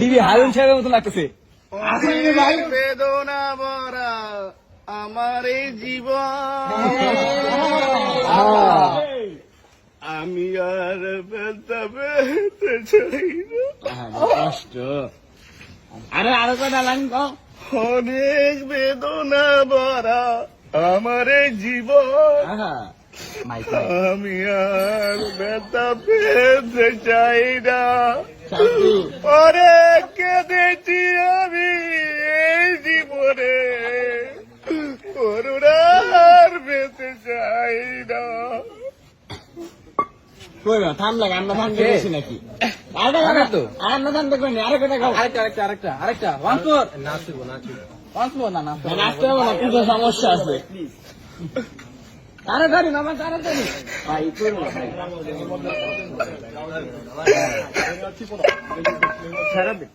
DB Harun সাহেবের মতো লাগতেছে। বেদনা ভরা আমার এই জীবন আমি আর চাই কষ্ট। আরে আরও লাইন কও। অনেক বেদনা ভরা আমার জীবন। আমি আর ব্যথা পেতে চাই না অনেক কেঁদেছি আমি এই জীবনে করুণার পেতে চাই না থাম লাগে আমরা থাম গেছি নাকি আরেকটা আরে তো। আর থাম দেখবেন আরেকটা আরেকটা আরেকটা আরেকটা আরেকটা ওয়ান ফোর পাঁচ মো না না নাচতে হবে না কিছু সমস্যা আছে তাড়াতাড়ি মামা তাড়াতাড়ি ভাই করব না, ভাই।